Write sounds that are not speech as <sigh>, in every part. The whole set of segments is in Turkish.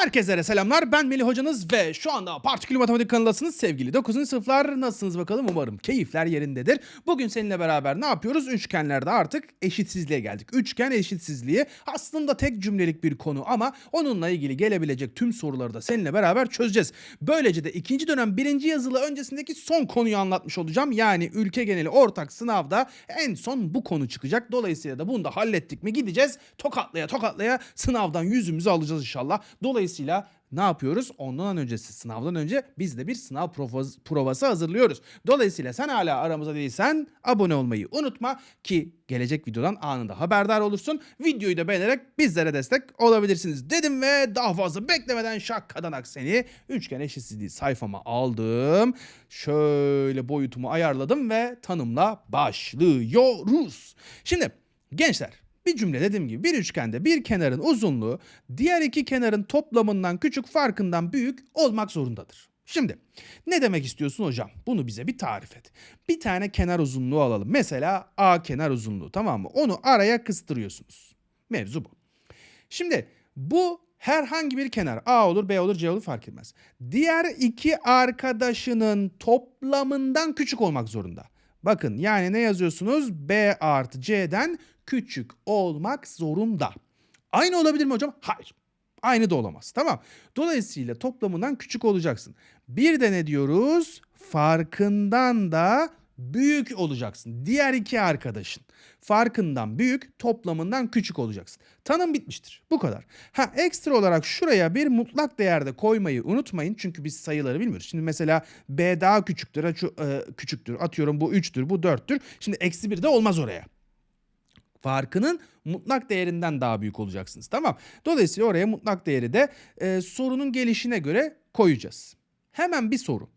Herkese selamlar. Ben Melih hocanız ve şu anda Partikül Matematik kanalındasınız. Sevgili 9. sınıflar nasılsınız bakalım? Umarım keyifler yerindedir. Bugün seninle beraber ne yapıyoruz? Üçgenlerde artık eşitsizliğe geldik. Üçgen eşitsizliği aslında tek cümlelik bir konu ama onunla ilgili gelebilecek tüm soruları da seninle beraber çözeceğiz. Böylece de ikinci dönem birinci yazılı öncesindeki son konuyu anlatmış olacağım. Yani ülke geneli ortak sınavda en son bu konu çıkacak. Dolayısıyla da bunu da hallettik mi gideceğiz tokatlaya tokatlaya sınavdan yüzümüzü alacağız inşallah. Dolayısıyla ne yapıyoruz? Ondan öncesi sınavdan önce biz de bir sınav provası, hazırlıyoruz. Dolayısıyla sen hala aramızda değilsen abone olmayı unutma ki gelecek videodan anında haberdar olursun. Videoyu da beğenerek bizlere destek olabilirsiniz dedim ve daha fazla beklemeden şakkadanak seni üçgen eşitsizliği sayfama aldım. Şöyle boyutumu ayarladım ve tanımla başlıyoruz. Şimdi gençler bir cümle dediğim gibi bir üçgende bir kenarın uzunluğu diğer iki kenarın toplamından küçük farkından büyük olmak zorundadır. Şimdi ne demek istiyorsun hocam? Bunu bize bir tarif et. Bir tane kenar uzunluğu alalım. Mesela A kenar uzunluğu tamam mı? Onu araya kıstırıyorsunuz. Mevzu bu. Şimdi bu herhangi bir kenar A olur B olur C olur fark etmez. Diğer iki arkadaşının toplamından küçük olmak zorunda. Bakın yani ne yazıyorsunuz? B artı C'den küçük olmak zorunda. Aynı olabilir mi hocam? Hayır. Aynı da olamaz. Tamam. Dolayısıyla toplamından küçük olacaksın. Bir de ne diyoruz? Farkından da büyük olacaksın. Diğer iki arkadaşın farkından büyük, toplamından küçük olacaksın. Tanım bitmiştir. Bu kadar. Ha ekstra olarak şuraya bir mutlak değerde koymayı unutmayın. Çünkü biz sayıları bilmiyoruz. Şimdi mesela B daha küçüktür, şu, e, küçüktür. Atıyorum bu 3'tür, bu 4'tür. Şimdi eksi 1 de olmaz oraya farkının mutlak değerinden daha büyük olacaksınız. Tamam. Dolayısıyla oraya mutlak değeri de e, sorunun gelişine göre koyacağız. Hemen bir soru.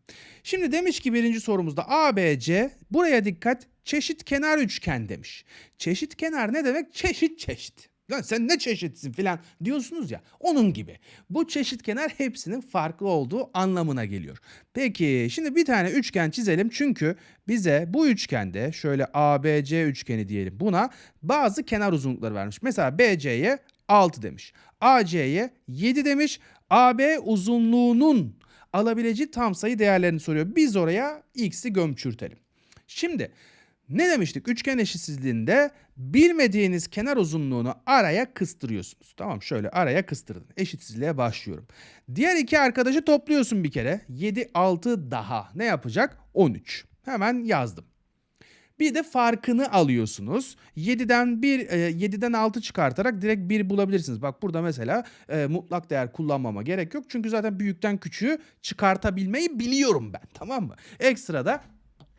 Şimdi demiş ki birinci sorumuzda ABC buraya dikkat çeşit kenar üçgen demiş. Çeşit kenar ne demek? Çeşit çeşit. Lan sen ne çeşitsin filan diyorsunuz ya. Onun gibi. Bu çeşit kenar hepsinin farklı olduğu anlamına geliyor. Peki şimdi bir tane üçgen çizelim. Çünkü bize bu üçgende şöyle ABC üçgeni diyelim buna bazı kenar uzunlukları vermiş. Mesela BC'ye 6 demiş. AC'ye 7 demiş. AB uzunluğunun alabileceği tam sayı değerlerini soruyor. Biz oraya x'i gömçürtelim. Şimdi ne demiştik? Üçgen eşitsizliğinde bilmediğiniz kenar uzunluğunu araya kıstırıyorsunuz. Tamam şöyle araya kıstırdın. Eşitsizliğe başlıyorum. Diğer iki arkadaşı topluyorsun bir kere. 7, 6 daha. Ne yapacak? 13. Hemen yazdım. Bir de farkını alıyorsunuz. 7'den 1 7'den 6 çıkartarak direkt 1 bulabilirsiniz. Bak burada mesela e, mutlak değer kullanmama gerek yok. Çünkü zaten büyükten küçüğü çıkartabilmeyi biliyorum ben. Tamam mı? Ekstra da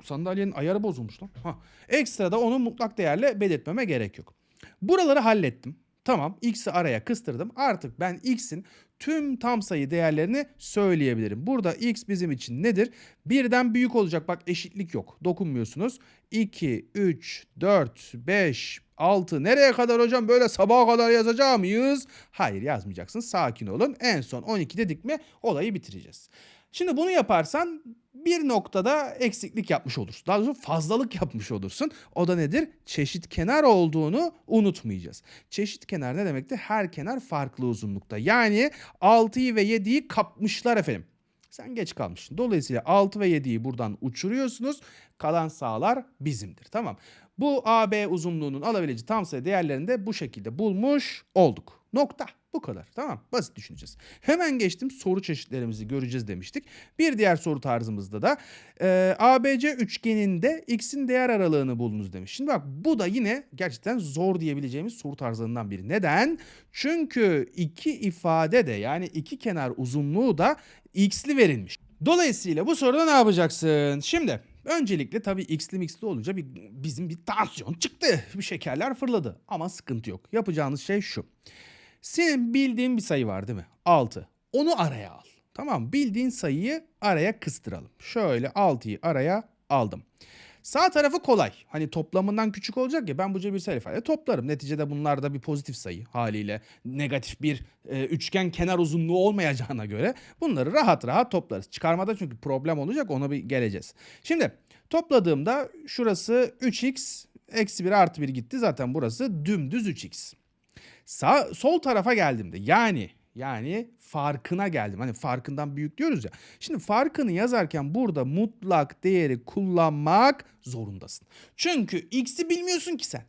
sandalyenin ayarı bozulmuş lan. Ha. Ekstra da onu mutlak değerle belirtmeme gerek yok. Buraları hallettim. Tamam x'i araya kıstırdım. Artık ben x'in tüm tam sayı değerlerini söyleyebilirim. Burada x bizim için nedir? Birden büyük olacak. Bak eşitlik yok. Dokunmuyorsunuz. 2, 3, 4, 5, 6 nereye kadar hocam böyle sabaha kadar yazacağım mıyız? Hayır yazmayacaksın. Sakin olun. En son 12 dedik mi olayı bitireceğiz. Şimdi bunu yaparsan bir noktada eksiklik yapmış olursun. Daha doğrusu fazlalık yapmış olursun. O da nedir? Çeşit kenar olduğunu unutmayacağız. Çeşit kenar ne demekti? Her kenar farklı uzunlukta. Yani 6'yı ve 7'yi kapmışlar efendim. Sen geç kalmışsın. Dolayısıyla 6 ve 7'yi buradan uçuruyorsunuz. Kalan sağlar bizimdir. Tamam. Bu AB uzunluğunun alabileceği tam sayı değerlerini de bu şekilde bulmuş olduk. Nokta. Bu kadar. Tamam. Basit düşüneceğiz. Hemen geçtim. Soru çeşitlerimizi göreceğiz demiştik. Bir diğer soru tarzımızda da e, ABC üçgeninde x'in değer aralığını bulunuz demiş. Şimdi bak bu da yine gerçekten zor diyebileceğimiz soru tarzlarından biri. Neden? Çünkü iki ifade de yani iki kenar uzunluğu da x'li verilmiş. Dolayısıyla bu soruda ne yapacaksın? Şimdi Öncelikle tabii x'li mixli olunca bir, bizim bir tansiyon çıktı. Bir şekerler fırladı. Ama sıkıntı yok. Yapacağınız şey şu. Senin bildiğin bir sayı var değil mi? 6. Onu araya al. Tamam Bildiğin sayıyı araya kıstıralım. Şöyle 6'yı araya aldım. Sağ tarafı kolay. Hani toplamından küçük olacak ya ben bu cebirsel ifade toplarım. Neticede bunlar da bir pozitif sayı haliyle negatif bir e, üçgen kenar uzunluğu olmayacağına göre bunları rahat rahat toplarız. Çıkarmada çünkü problem olacak ona bir geleceğiz. Şimdi topladığımda şurası 3x eksi 1 artı 1 gitti zaten burası dümdüz 3x. Sağ, sol tarafa geldiğimde yani Yani farkına geldim. Hani farkından büyük diyoruz ya. Şimdi farkını yazarken burada mutlak değeri kullanmak zorundasın. Çünkü x'i bilmiyorsun ki sen.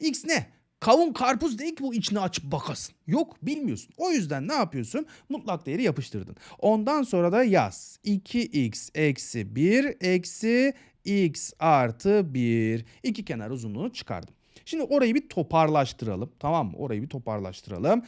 x ne? Kavun karpuz değil ki bu içini açıp bakasın. Yok bilmiyorsun. O yüzden ne yapıyorsun? Mutlak değeri yapıştırdın. Ondan sonra da yaz. 2x eksi 1 eksi x artı 1. İki kenar uzunluğunu çıkardım. Şimdi orayı bir toparlaştıralım. Tamam mı? Orayı bir toparlaştıralım.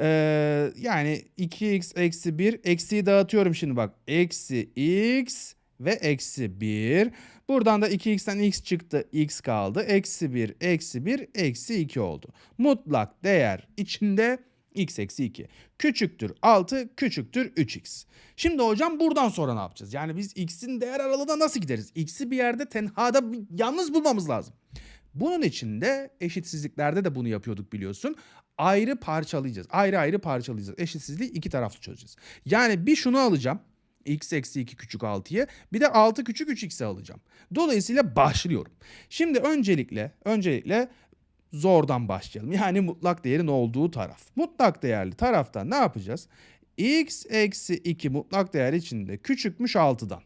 Ee, yani 2x eksi 1 eksiyi dağıtıyorum şimdi bak. Eksi x ve eksi 1. Buradan da 2x'ten x çıktı. x kaldı. Eksi 1, eksi 1, eksi 2 oldu. Mutlak değer içinde x eksi 2. Küçüktür 6, küçüktür 3x. Şimdi hocam buradan sonra ne yapacağız? Yani biz x'in değer aralığına nasıl gideriz? x'i bir yerde tenhada yalnız bulmamız lazım. Bunun için de eşitsizliklerde de bunu yapıyorduk biliyorsun. Ayrı parçalayacağız. Ayrı ayrı parçalayacağız. Eşitsizliği iki taraflı çözeceğiz. Yani bir şunu alacağım. x eksi 2 küçük 6'yı. Bir de 6 küçük 3x'i alacağım. Dolayısıyla başlıyorum. Şimdi öncelikle öncelikle zordan başlayalım. Yani mutlak değerin olduğu taraf. Mutlak değerli tarafta ne yapacağız? x eksi 2 mutlak değer içinde küçükmüş 6'dan.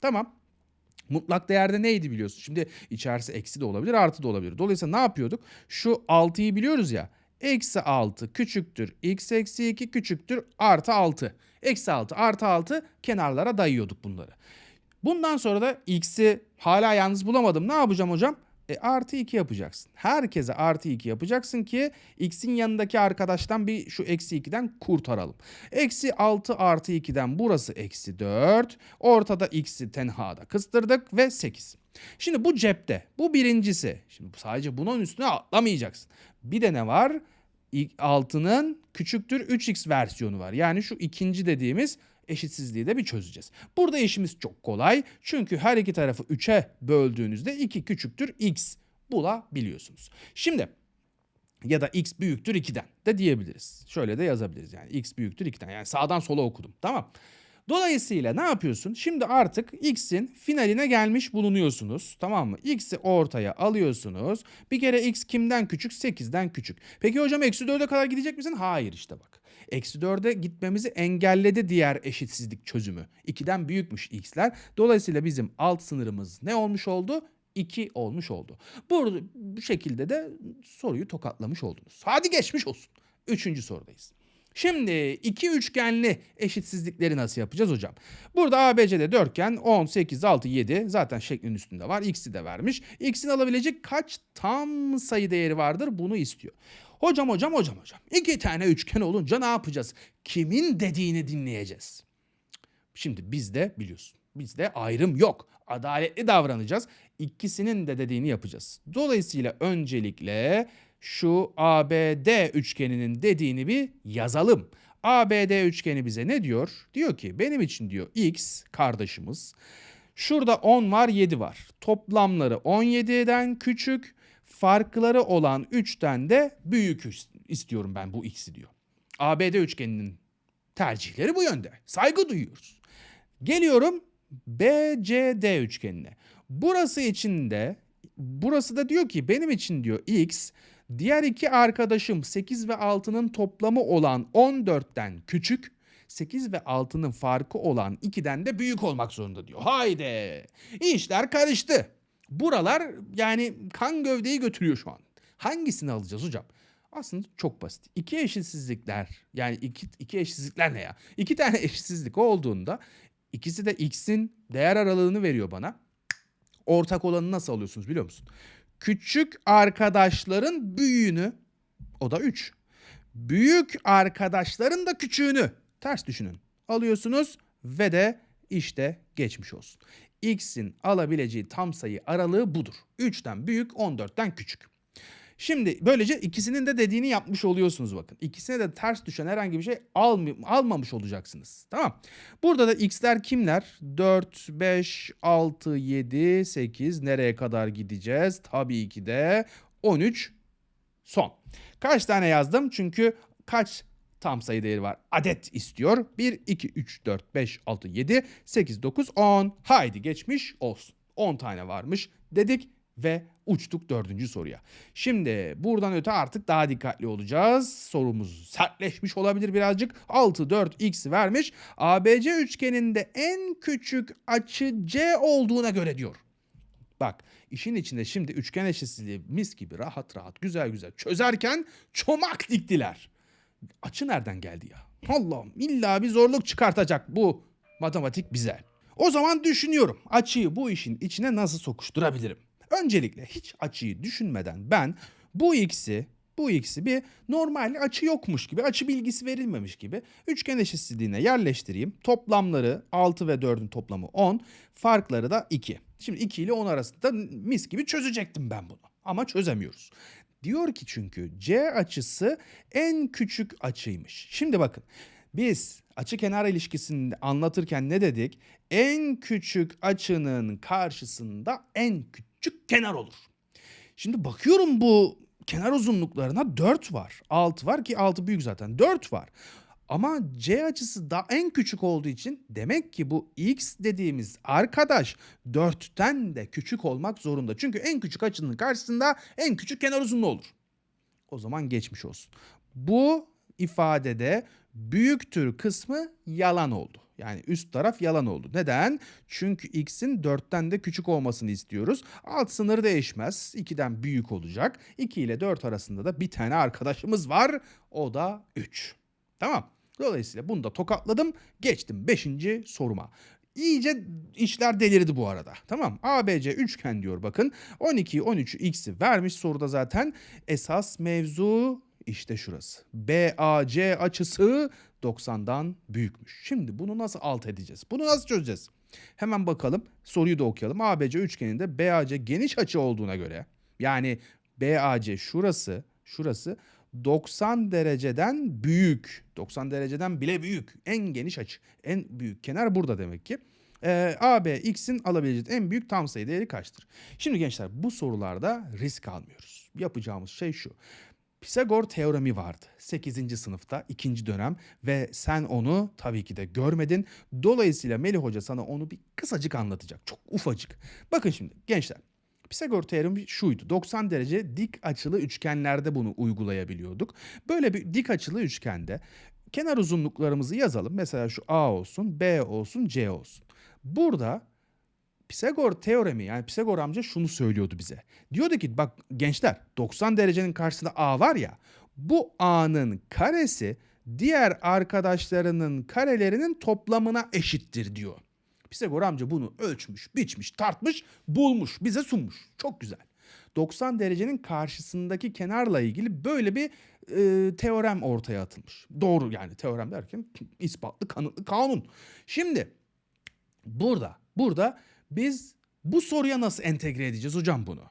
Tamam. Mutlak değerde neydi biliyorsun? Şimdi içerisi eksi de olabilir artı da olabilir. Dolayısıyla ne yapıyorduk? Şu 6'yı biliyoruz ya. Eksi 6 küçüktür x eksi 2 küçüktür artı 6. Eksi 6 artı 6 kenarlara dayıyorduk bunları. Bundan sonra da x'i hala yalnız bulamadım. Ne yapacağım hocam? E, artı 2 yapacaksın. Herkese artı 2 yapacaksın ki x'in yanındaki arkadaştan bir şu eksi 2'den kurtaralım. Eksi 6 artı 2'den burası eksi 4. Ortada x'i tenhada kıstırdık ve 8. Şimdi bu cepte. Bu birincisi. Şimdi sadece bunun üstüne atlamayacaksın. Bir de ne var? 6'nın küçüktür 3x versiyonu var. Yani şu ikinci dediğimiz eşitsizliği de bir çözeceğiz. Burada işimiz çok kolay. Çünkü her iki tarafı 3'e böldüğünüzde 2 küçüktür x bulabiliyorsunuz. Şimdi ya da x büyüktür 2'den de diyebiliriz. Şöyle de yazabiliriz yani x büyüktür 2'den. Yani sağdan sola okudum. Tamam. Dolayısıyla ne yapıyorsun? Şimdi artık x'in finaline gelmiş bulunuyorsunuz. Tamam mı? X'i ortaya alıyorsunuz. Bir kere x kimden küçük? 8'den küçük. Peki hocam eksi 4'e kadar gidecek misin? Hayır işte bak. Eksi 4'e gitmemizi engelledi diğer eşitsizlik çözümü. 2'den büyükmüş x'ler. Dolayısıyla bizim alt sınırımız ne olmuş oldu? 2 olmuş oldu. Bu, bu şekilde de soruyu tokatlamış oldunuz. Hadi geçmiş olsun. Üçüncü sorudayız. Şimdi iki üçgenli eşitsizlikleri nasıl yapacağız hocam? Burada ABC'de dörtgen 10, 8, 6, 7 zaten şeklin üstünde var. X'i de vermiş. X'in alabilecek kaç tam sayı değeri vardır bunu istiyor. Hocam hocam hocam hocam. İki tane üçgen olunca ne yapacağız? Kimin dediğini dinleyeceğiz. Şimdi bizde biliyorsun. Bizde ayrım yok. Adaletli davranacağız. İkisinin de dediğini yapacağız. Dolayısıyla öncelikle şu ABD üçgeninin dediğini bir yazalım. ABD üçgeni bize ne diyor? Diyor ki benim için diyor X kardeşimiz. Şurada 10 var 7 var. Toplamları 17'den küçük, farkları olan 3'ten de büyük istiyorum ben bu X'i diyor. ABD üçgeninin tercihleri bu yönde. Saygı duyuyoruz. Geliyorum BCD üçgenine. Burası için de burası da diyor ki benim için diyor X diğer iki arkadaşım 8 ve 6'nın toplamı olan 14'ten küçük 8 ve 6'nın farkı olan 2'den de büyük olmak zorunda diyor. Haydi işler karıştı. Buralar yani kan gövdeyi götürüyor şu an. Hangisini alacağız hocam? Aslında çok basit. İki eşitsizlikler yani iki, iki eşitsizlikler ne ya? İki tane <laughs> eşitsizlik olduğunda ikisi de x'in değer aralığını veriyor bana. Ortak olanı nasıl alıyorsunuz biliyor musun? Küçük arkadaşların büyüğünü o da 3. Büyük arkadaşların da küçüğünü ters düşünün. Alıyorsunuz ve de işte geçmiş olsun. X'in alabileceği tam sayı aralığı budur. 3'ten büyük 14'ten küçük. Şimdi böylece ikisinin de dediğini yapmış oluyorsunuz bakın. İkisine de ters düşen herhangi bir şey alm almamış olacaksınız. Tamam. Burada da x'ler kimler? 4, 5, 6, 7, 8 nereye kadar gideceğiz? Tabii ki de 13 son. Kaç tane yazdım? Çünkü kaç tam sayı değeri var? Adet istiyor. 1, 2, 3, 4, 5, 6, 7, 8, 9, 10. Haydi geçmiş olsun. 10 tane varmış dedik Ve uçtuk dördüncü soruya. Şimdi buradan öte artık daha dikkatli olacağız. Sorumuz sertleşmiş olabilir birazcık. 6, 4, x vermiş. ABC üçgeninde en küçük açı C olduğuna göre diyor. Bak işin içinde şimdi üçgen eşitsizliği mis gibi rahat rahat güzel güzel çözerken çomak diktiler. Açı nereden geldi ya? Allah'ım illa bir zorluk çıkartacak bu matematik bize. O zaman düşünüyorum açıyı bu işin içine nasıl sokuşturabilirim? Öncelikle hiç açıyı düşünmeden ben bu x'i bu x'i bir normal açı yokmuş gibi, açı bilgisi verilmemiş gibi üçgen eşitsizliğine yerleştireyim. Toplamları 6 ve 4'ün toplamı 10, farkları da 2. Şimdi 2 ile 10 arasında mis gibi çözecektim ben bunu. Ama çözemiyoruz. Diyor ki çünkü C açısı en küçük açıymış. Şimdi bakın biz açı kenar ilişkisini anlatırken ne dedik? En küçük açının karşısında en küçük kenar olur. Şimdi bakıyorum bu kenar uzunluklarına 4 var. 6 var ki 6 büyük zaten. 4 var. Ama C açısı da en küçük olduğu için demek ki bu x dediğimiz arkadaş 4'ten de küçük olmak zorunda. Çünkü en küçük açının karşısında en küçük kenar uzunluğu olur. O zaman geçmiş olsun. Bu ifadede büyüktür kısmı yalan oldu. Yani üst taraf yalan oldu. Neden? Çünkü x'in 4'ten de küçük olmasını istiyoruz. Alt sınır değişmez. 2'den büyük olacak. 2 ile 4 arasında da bir tane arkadaşımız var. O da 3. Tamam. Dolayısıyla bunu da tokatladım. Geçtim 5. soruma. İyice işler delirdi bu arada. Tamam. ABC üçgen diyor bakın. 12, 13'ü x'i vermiş soruda zaten. Esas mevzu işte şurası. BAC açısı 90'dan büyükmüş. Şimdi bunu nasıl alt edeceğiz? Bunu nasıl çözeceğiz? Hemen bakalım. Soruyu da okuyalım. ABC üçgeninde BAC geniş açı olduğuna göre yani BAC şurası, şurası 90 dereceden büyük. 90 dereceden bile büyük. En geniş açı. En büyük kenar burada demek ki. Ee, AB x'in alabileceği en büyük tam sayı değeri kaçtır? Şimdi gençler bu sorularda risk almıyoruz. Yapacağımız şey şu. Pisagor teoremi vardı 8. sınıfta 2. dönem ve sen onu tabii ki de görmedin. Dolayısıyla Melih Hoca sana onu bir kısacık anlatacak. Çok ufacık. Bakın şimdi gençler Pisagor teoremi şuydu. 90 derece dik açılı üçgenlerde bunu uygulayabiliyorduk. Böyle bir dik açılı üçgende kenar uzunluklarımızı yazalım. Mesela şu A olsun, B olsun, C olsun. Burada Pisagor teoremi yani Pisagor amca şunu söylüyordu bize. Diyordu ki bak gençler 90 derecenin karşısında A var ya bu A'nın karesi diğer arkadaşlarının karelerinin toplamına eşittir diyor. Pisagor amca bunu ölçmüş, biçmiş, tartmış, bulmuş, bize sunmuş. Çok güzel. 90 derecenin karşısındaki kenarla ilgili böyle bir e, teorem ortaya atılmış. Doğru yani teorem derken ispatlı, kanıtlı, kanun. Şimdi burada, burada biz bu soruya nasıl entegre edeceğiz hocam bunu?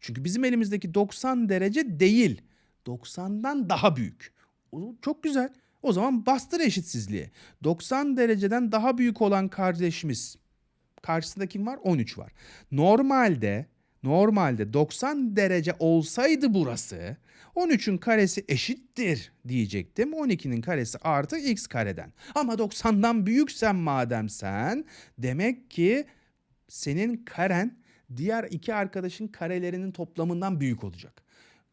Çünkü bizim elimizdeki 90 derece değil. 90'dan daha büyük. O çok güzel. O zaman bastır eşitsizliği. 90 dereceden daha büyük olan kardeşimiz. Karşısında kim var? 13 var. Normalde normalde 90 derece olsaydı burası 13'ün karesi eşittir diyecektim. 12'nin karesi artı x kareden. Ama 90'dan büyüksen madem sen demek ki senin karen diğer iki arkadaşın karelerinin toplamından büyük olacak.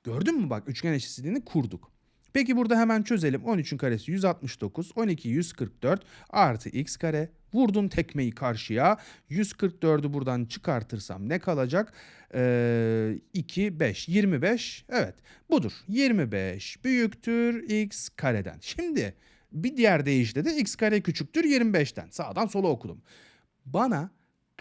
Gördün mü bak üçgen eşitsizliğini kurduk. Peki burada hemen çözelim. 13'ün karesi 169, 12 144 artı x kare. Vurdum tekmeyi karşıya. 144'ü buradan çıkartırsam ne kalacak? Ee, 2, 5, 25. Evet budur. 25 büyüktür x kareden. Şimdi bir diğer deyişle de x kare küçüktür 25'ten. Sağdan sola okudum. Bana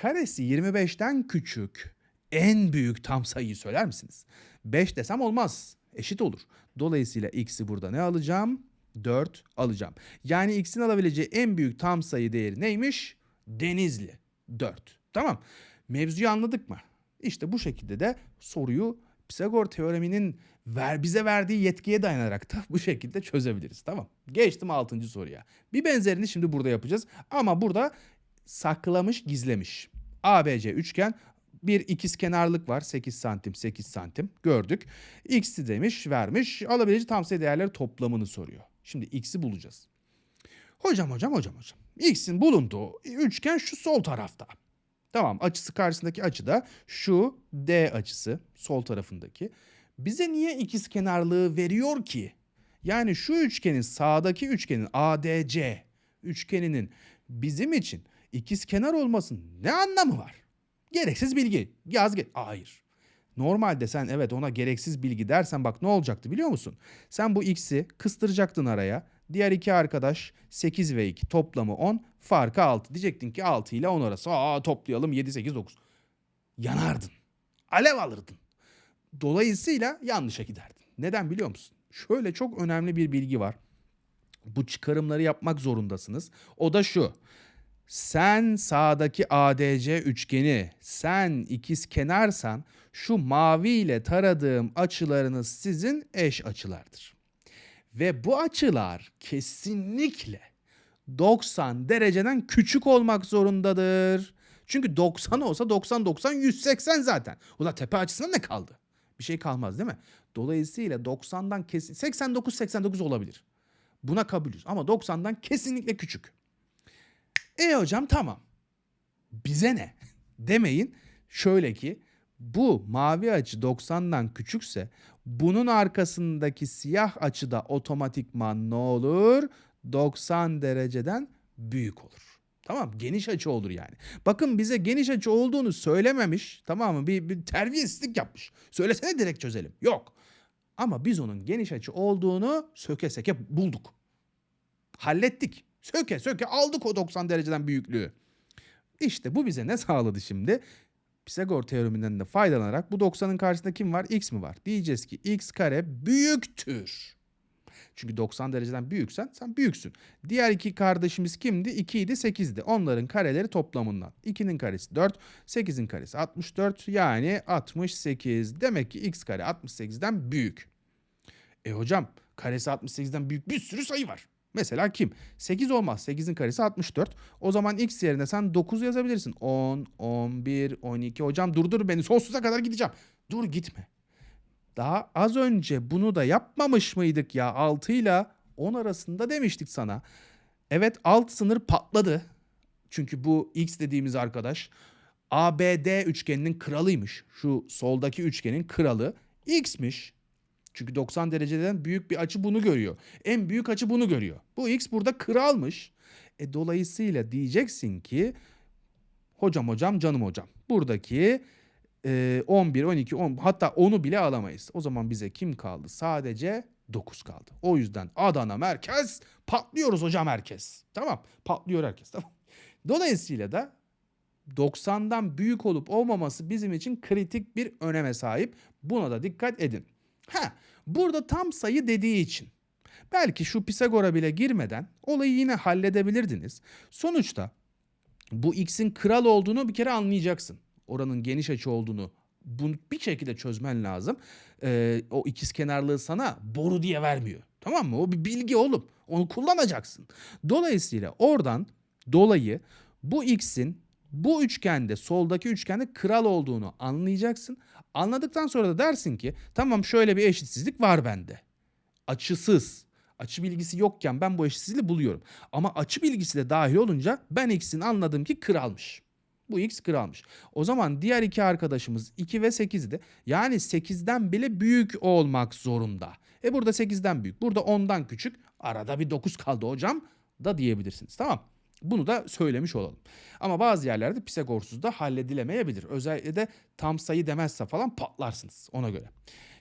karesi 25'ten küçük en büyük tam sayıyı söyler misiniz? 5 desem olmaz. Eşit olur. Dolayısıyla x'i burada ne alacağım? 4 alacağım. Yani x'in alabileceği en büyük tam sayı değeri neymiş? Denizli. 4. Tamam. Mevzuyu anladık mı? İşte bu şekilde de soruyu Pisagor teoreminin ver, bize verdiği yetkiye dayanarak da bu şekilde çözebiliriz. Tamam. Geçtim 6. soruya. Bir benzerini şimdi burada yapacağız. Ama burada saklamış, gizlemiş. ABC üçgen bir ikiz kenarlık var 8 santim 8 santim gördük. X'i demiş vermiş alabileceği tam sayı değerleri toplamını soruyor. Şimdi x'i bulacağız. Hocam hocam hocam hocam. X'in bulunduğu üçgen şu sol tarafta. Tamam açısı karşısındaki açı da şu D açısı sol tarafındaki. Bize niye ikiz kenarlığı veriyor ki? Yani şu üçgenin sağdaki üçgenin ADC üçgeninin bizim için ikiz kenar olmasının ne anlamı var? Gereksiz bilgi. Yaz ge Hayır. Normalde sen evet ona gereksiz bilgi dersen bak ne olacaktı biliyor musun? Sen bu x'i kıstıracaktın araya. Diğer iki arkadaş 8 ve 2 toplamı 10 farkı 6. Diyecektin ki 6 ile 10 arası. Aa toplayalım 7 8 9. Yanardın. Alev alırdın. Dolayısıyla yanlışa giderdin. Neden biliyor musun? Şöyle çok önemli bir bilgi var. Bu çıkarımları yapmak zorundasınız. O da şu. Sen sağdaki ADC üçgeni, sen ikiz kenarsan şu mavi ile taradığım açılarınız sizin eş açılardır. Ve bu açılar kesinlikle 90 dereceden küçük olmak zorundadır. Çünkü 90 olsa 90 90 180 zaten. Ula tepe açısına ne kaldı? Bir şey kalmaz değil mi? Dolayısıyla 90'dan kesin 89 89 olabilir. Buna kabulüz ama 90'dan kesinlikle küçük. E hocam tamam. Bize ne? <laughs> Demeyin. Şöyle ki bu mavi açı 90'dan küçükse bunun arkasındaki siyah açı da otomatikman ne olur? 90 dereceden büyük olur. Tamam geniş açı olur yani. Bakın bize geniş açı olduğunu söylememiş tamam mı? Bir, bir terbiyesizlik yapmış. Söylesene direkt çözelim. Yok. Ama biz onun geniş açı olduğunu söke seke bulduk. Hallettik. Söke söke aldık o 90 dereceden büyüklüğü. İşte bu bize ne sağladı şimdi? Pisagor teoreminden de faydalanarak bu 90'ın karşısında kim var? X mi var? Diyeceğiz ki x kare büyüktür. Çünkü 90 dereceden büyüksen sen büyüksün. Diğer iki kardeşimiz kimdi? 2 idi 8'di. Onların kareleri toplamından. 2'nin karesi 4, 8'in karesi 64 yani 68. Demek ki x kare 68'den büyük. E hocam karesi 68'den büyük bir sürü sayı var. Mesela kim? 8 olmaz. 8'in karesi 64. O zaman x yerine sen 9 yazabilirsin. 10, 11, 12. Hocam durdur beni sonsuza kadar gideceğim. Dur gitme. Daha az önce bunu da yapmamış mıydık ya 6 ile 10 arasında demiştik sana. Evet alt sınır patladı. Çünkü bu x dediğimiz arkadaş ABD üçgeninin kralıymış. Şu soldaki üçgenin kralı x'miş. Çünkü 90 dereceden büyük bir açı bunu görüyor. En büyük açı bunu görüyor. Bu x burada kralmış. E dolayısıyla diyeceksin ki hocam hocam canım hocam. Buradaki e, 11, 12, 10 hatta 10'u bile alamayız. O zaman bize kim kaldı? Sadece 9 kaldı. O yüzden Adana merkez patlıyoruz hocam herkes. Tamam patlıyor herkes <laughs> tamam. Dolayısıyla da 90'dan büyük olup olmaması bizim için kritik bir öneme sahip. Buna da dikkat edin. Ha, burada tam sayı dediği için belki şu Pisagor'a bile girmeden olayı yine halledebilirdiniz. Sonuçta bu x'in kral olduğunu bir kere anlayacaksın. Oranın geniş açı olduğunu bunu bir şekilde çözmen lazım. Ee, o ikiz kenarlığı sana boru diye vermiyor. Tamam mı? O bir bilgi oğlum. Onu kullanacaksın. Dolayısıyla oradan dolayı bu x'in bu üçgende soldaki üçgende kral olduğunu anlayacaksın. Anladıktan sonra da dersin ki tamam şöyle bir eşitsizlik var bende. Açısız. Açı bilgisi yokken ben bu eşitsizliği buluyorum. Ama açı bilgisi de dahil olunca ben x'in anladım ki kralmış. Bu x kralmış. O zaman diğer iki arkadaşımız 2 ve 8'di. Yani 8'den bile büyük olmak zorunda. E burada 8'den büyük. Burada 10'dan küçük. Arada bir 9 kaldı hocam da diyebilirsiniz. Tamam. Bunu da söylemiş olalım. Ama bazı yerlerde Pisagorsuz da halledilemeyebilir. Özellikle de tam sayı demezse falan patlarsınız ona göre.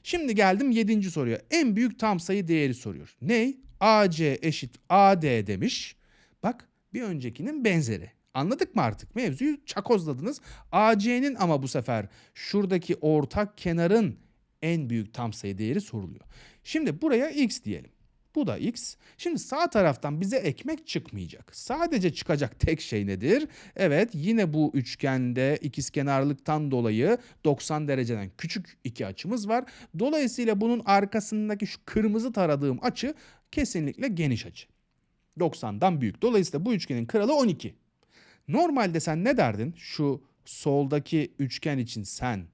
Şimdi geldim 7. soruya. En büyük tam sayı değeri soruyor. Ney? AC eşit AD demiş. Bak bir öncekinin benzeri. Anladık mı artık? Mevzuyu çakozladınız. AC'nin ama bu sefer şuradaki ortak kenarın en büyük tam sayı değeri soruluyor. Şimdi buraya x diyelim. Bu da x. Şimdi sağ taraftan bize ekmek çıkmayacak. Sadece çıkacak tek şey nedir? Evet yine bu üçgende ikizkenarlıktan dolayı 90 dereceden küçük iki açımız var. Dolayısıyla bunun arkasındaki şu kırmızı taradığım açı kesinlikle geniş açı. 90'dan büyük. Dolayısıyla bu üçgenin kralı 12. Normalde sen ne derdin? Şu soldaki üçgen için sen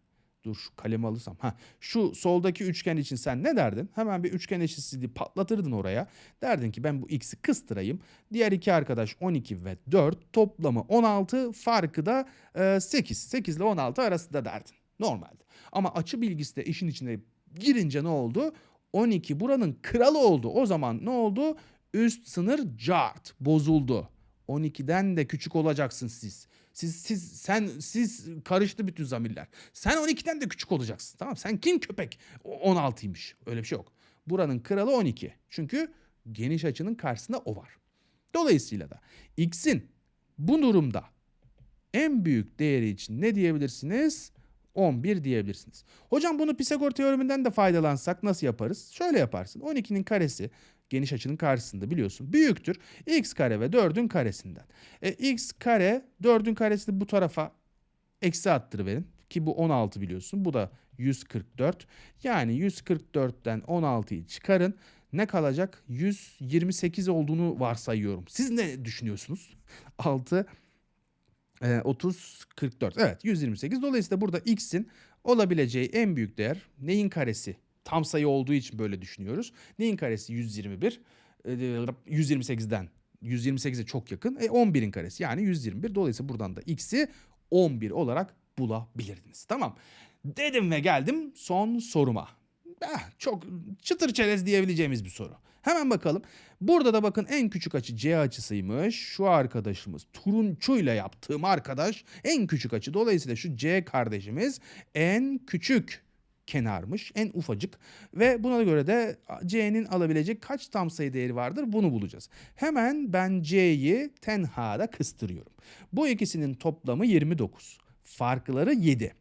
Dur şu kalemi alırsam. Ha, şu soldaki üçgen için sen ne derdin? Hemen bir üçgen eşitsizliği patlatırdın oraya. Derdin ki ben bu x'i kıstırayım. Diğer iki arkadaş 12 ve 4 toplamı 16 farkı da e, 8. 8 ile 16 arasında derdin. Normalde. Ama açı bilgisi de işin içine girince ne oldu? 12 buranın kralı oldu. O zaman ne oldu? Üst sınır cart bozuldu. 12'den de küçük olacaksın siz. Siz siz sen siz karıştı bütün zamirler. Sen 12'den de küçük olacaksın. Tamam sen kim köpek? O 16'ymış. Öyle bir şey yok. Buranın kralı 12. Çünkü geniş açının karşısında o var. Dolayısıyla da x'in bu durumda en büyük değeri için ne diyebilirsiniz? 11 diyebilirsiniz. Hocam bunu Pisagor teoreminden de faydalansak nasıl yaparız? Şöyle yaparsın. 12'nin karesi geniş açının karşısında biliyorsun büyüktür. x kare ve 4'ün karesinden. E, x kare 4'ün karesini bu tarafa eksi attırıverin. Ki bu 16 biliyorsun. Bu da 144. Yani 144'ten 16'yı çıkarın. Ne kalacak? 128 olduğunu varsayıyorum. Siz ne düşünüyorsunuz? <laughs> 6 e, 30 44. Evet 128. Dolayısıyla burada x'in olabileceği en büyük değer neyin karesi? Tam sayı olduğu için böyle düşünüyoruz. Neyin karesi 121? E, 128'den 128'e çok yakın. E 11'in karesi yani 121. Dolayısıyla buradan da x'i 11 olarak bulabilirdiniz. Tamam. Dedim ve geldim son soruma. Eh, çok çıtır çerez diyebileceğimiz bir soru. Hemen bakalım. Burada da bakın en küçük açı C açısıymış. Şu arkadaşımız turunçuyla yaptığım arkadaş en küçük açı. Dolayısıyla şu C kardeşimiz en küçük kenarmış. En ufacık. Ve buna göre de C'nin alabilecek kaç tam sayı değeri vardır bunu bulacağız. Hemen ben C'yi tenhada kıstırıyorum. Bu ikisinin toplamı 29. Farkları 7.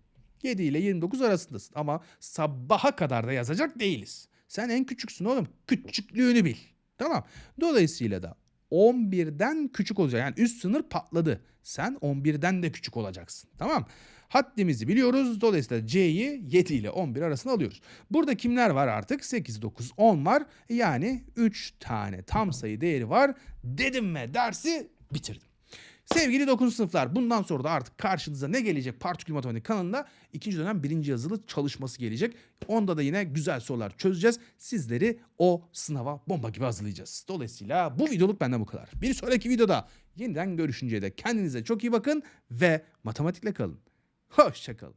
7 ile 29 arasındasın ama sabaha kadar da yazacak değiliz. Sen en küçüksün oğlum. Küçüklüğünü bil. Tamam. Dolayısıyla da 11'den küçük olacak. Yani üst sınır patladı. Sen 11'den de küçük olacaksın. Tamam. Haddimizi biliyoruz. Dolayısıyla C'yi 7 ile 11 arasında alıyoruz. Burada kimler var artık? 8, 9, 10 var. Yani 3 tane tam sayı değeri var. Dedim ve dersi bitirdim. Sevgili 9. sınıflar bundan sonra da artık karşınıza ne gelecek Partikül Matematik kanalında ikinci dönem birinci yazılı çalışması gelecek. Onda da yine güzel sorular çözeceğiz. Sizleri o sınava bomba gibi hazırlayacağız. Dolayısıyla bu videoluk benden bu kadar. Bir sonraki videoda yeniden görüşünceye de kendinize çok iyi bakın ve matematikle kalın. Hoşçakalın.